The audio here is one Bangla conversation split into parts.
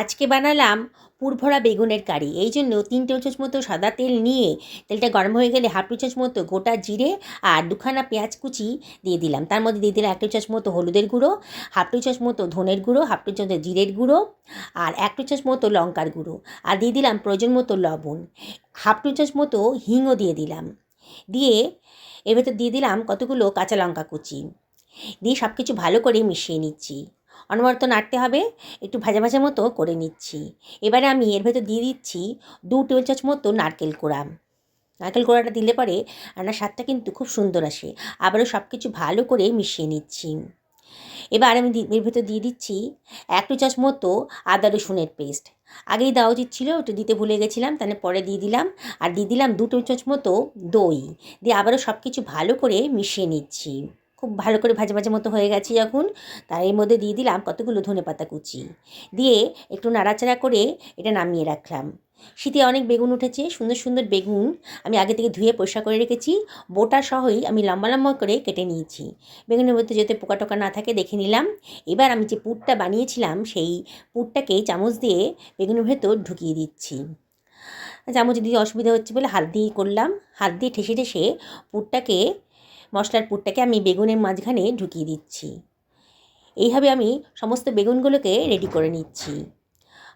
আজকে বানালাম পুরভরা বেগুনের কারি। এই জন্য তিন টেবিল চামচ মতো সাদা তেল নিয়ে তেলটা গরম হয়ে গেলে হাফ টি চামচ মতো গোটা জিরে আর দুখানা পেঁয়াজ কুচি দিয়ে দিলাম। তার মধ্যে দিয়ে দিলাম এক টি চামচ মতো হলুদের গুঁড়ো, হাফ টি চামচ মতো ধনের গুঁড়ো, হাফ টি চামচ জিরের গুঁড়ো আর এক টি চামচ মতো লঙ্কার গুঁড়ো আর দিয়ে দিলাম প্রয়োজন মতো লবণ। হাফ টি চামচ মতো হিংও দিয়ে দিলাম। দিয়ে এর ভেতর দিয়ে দিলাম কতগুলো কাঁচা লঙ্কা কুচি। দিয়ে সব কিছু ভালো করে মিশিয়ে নিচ্ছি। অনবরত নাড়তে হবে। একটু ভাজা ভাজা মতো করে নিচ্ছি। এবারে আমি এর ভেতর দিয়ে দিচ্ছি দু টেবিল চামচ মতো নারকেল কোড়া। নারকেল কোড়াটা দিলে পরে রান্নার স্বাদটা কিন্তু খুব সুন্দর আসে। আবারও সব কিছু ভালো করে মিশিয়ে নিচ্ছি। এবার আমি এর ভেতর দিয়ে দিচ্ছি এক টু চামচ মতো আদা রসুনের পেস্ট। আগেই দেওয়া উচিত ছিল ওটা দিতে ভুলে গেছিলাম, তাহলে পরে দিয়ে দিলাম। আর দিয়ে দিলাম দু টেবিল চামচ মতো দই। দিয়ে আবারও সব কিছু ভালো করে মিশিয়ে নিচ্ছি। খুব ভালো করে ভাজা ভাজা মতো হয়ে গেছে যখন। তার এর মধ্যে দিয়ে দিলাম কতগুলো ধনে পাতা কুচি। দিয়ে একটু নাড়াচাড়া করে এটা নামিয়ে রাখলাম। শীতে অনেক বেগুন উঠেছে, সুন্দর সুন্দর বেগুন আমি আগে থেকে ধুয়ে পরিষ্কার করে রেখেছি। বোটা সহই আমি লম্বা লম্বা করে কেটে নিয়েছি। বেগুনের মধ্যে যাতে পোকা টোকা না থাকে দেখে নিলাম। এবার আমি যে পুরটা বানিয়েছিলাম সেই পুরটাকে চামচ দিয়ে বেগুনের ভেতর ঢুকিয়ে দিচ্ছি। চামচ দিয়ে অসুবিধা হচ্ছে বলে হাত দিয়ে করলাম। হাত দিয়ে ঠেসে ঠেসে পুরটাকে মশলার পুরটাকে আমি বেগুনের মাঝখানে ঢুকিয়ে দিচ্ছি। এইভাবে আমি সমস্ত বেগুনগুলোকে রেডি করে নিচ্ছি।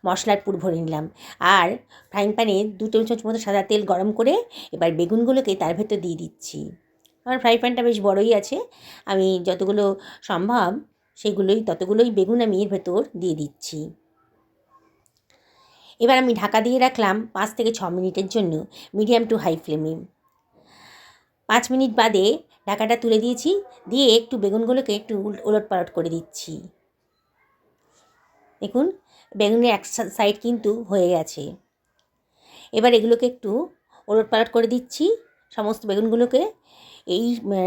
মশলার পুর ভরে নিলাম। আর ফ্রাইং প্যানে দু চামচ মতো সাদা তেল গরম করে এবার বেগুনগুলোকে তার ভেতর দিয়ে দিচ্ছি। আমার ফ্রাই প্যানটা বেশ বড়ই আছে। আমি যতগুলো সম্ভব সেগুলোই, ততগুলোই বেগুন আমি এর ভেতর দিয়ে দিচ্ছি। এবার আমি ঢাকা দিয়ে রাখলাম পাঁচ থেকে ছ মিনিটের জন্য মিডিয়াম টু হাই ফ্লেমে পাঁচ মিনিট বাদে ঢাকাটা তুলে দিয়েছি, দিয়ে একটু বেগুনগুলোকে একটু ওলট পালট করে দিচ্ছি। দেখুন, বেগুনের এক সাইড কিন্তু হয়ে গেছে। এবার এগুলোকে একটু ওলট পালট করে দিচ্ছি, সমস্ত বেগুনগুলোকে। এই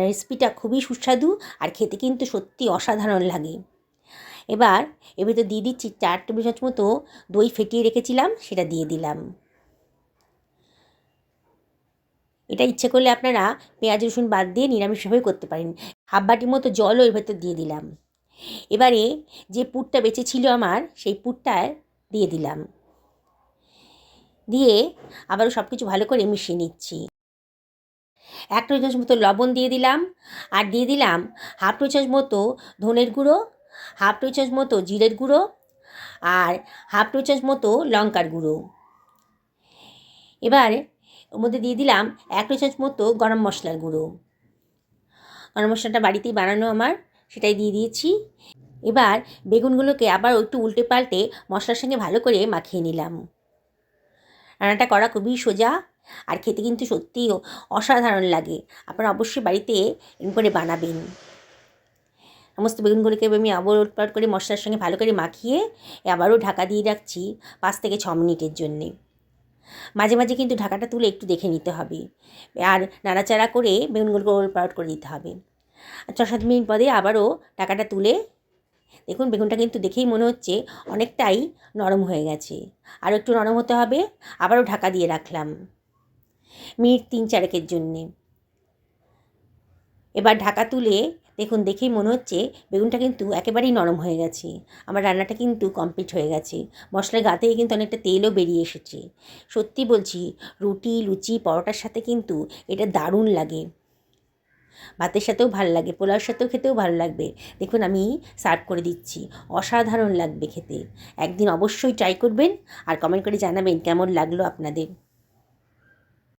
রেসিপিটা খুবই সুস্বাদু আর খেতে কিন্তু সত্যি অসাধারণ লাগে। এবার এর ভিতরে দিয়ে দিচ্ছি চার টেবিল চামচ মতো দই ফেটিয়ে রেখেছিলাম, সেটা দিয়ে দিলাম। এটা ইচ্ছে করলে আপনারা পেঁয়াজ, রসুন বাদ দিয়ে নিরামিষভাবে করতে পারেন। হাফ বাটির মতো জলও এর ভেতর দিয়ে দিলাম। এবারে যে পুরটা বেঁচে ছিল আমার, সেই পুরটায় দিয়ে দিলাম। দিয়ে আবারও সব কিছু ভালো করে মিশিয়ে নিচ্ছি। এক টেবিল চামচ মতো লবণ দিয়ে দিলাম আর দিয়ে দিলাম হাফ টেবিল চামচ মতো ধনের গুঁড়ো, হাফ টেবিল চামচ মতো জিরের গুঁড়ো আর হাফ টেবিল চামচ মতো লঙ্কার গুঁড়ো। এবার ওর মধ্যে দিয়ে দিলাম এক টি চামচ মতো গরম মশলার গুঁড়ো। গরম মশলাটা বাড়িতেই বানানো আমার, সেটাই দিয়ে দিয়েছি। এবার বেগুনগুলোকে আবার একটু উল্টে পাল্টে মশলার সঙ্গে ভালো করে মাখিয়ে নিলাম। রান্নাটা করা খুবই সোজা আর খেতে কিন্তু সত্যিই অসাধারণ লাগে। আপনারা অবশ্যই বাড়িতে এরকম করে বানাবেন। সমস্ত বেগুনগুলোকে আমি আবার উল্টপাট করে মশলার সঙ্গে ভালো করে মাখিয়ে আবারও ঢাকা দিয়ে রাখছি পাঁচ থেকে ছ মিনিটের জন্যে। মাঝে মাঝে কিন্তু ঢাকাটা তুলে একটু দেখে নিতে হবে। আর নাড়াচাড়া করে বেগুনগুলোকে গোল পাউট করে দিতে হবে। আর ছ সাত মিনিট পরে আবারও ঢাকাটা তুলে দেখুন বেগুনটা কিন্তু দেখেই মনে হচ্ছে অনেকটাই নরম হয়ে গেছে। আরও একটু নরম হতে হবে, আবারও ঢাকা দিয়ে রাখলাম। মিনিট তিন চারেকের জন্যে। এবার ঢাকা তুলে দেখুন, দেখেই মনে হচ্ছে বেগুনটা কিন্তু একেবারেই নরম হয়ে গেছে। আমার রান্নাটা কিন্তু কমপ্লিট হয়ে গেছে। মশলার গা থেকে কিন্তু অনেকটা তেলও বেরিয়ে এসেছে। সত্যি বলছি, রুটি, লুচি, পরোটার সাথে কিন্তু এটা দারুণ লাগে। ভাতের সাথেও ভালো লাগে পোলাওর সাথেও খেতেও ভালো লাগবে। দেখুন, আমি সার্ভ করে দিচ্ছি। অসাধারণ লাগবে খেতে। একদিন অবশ্যই ট্রাই করবেন আর কমেন্ট করে জানাবেন কেমন লাগল আপনাদের।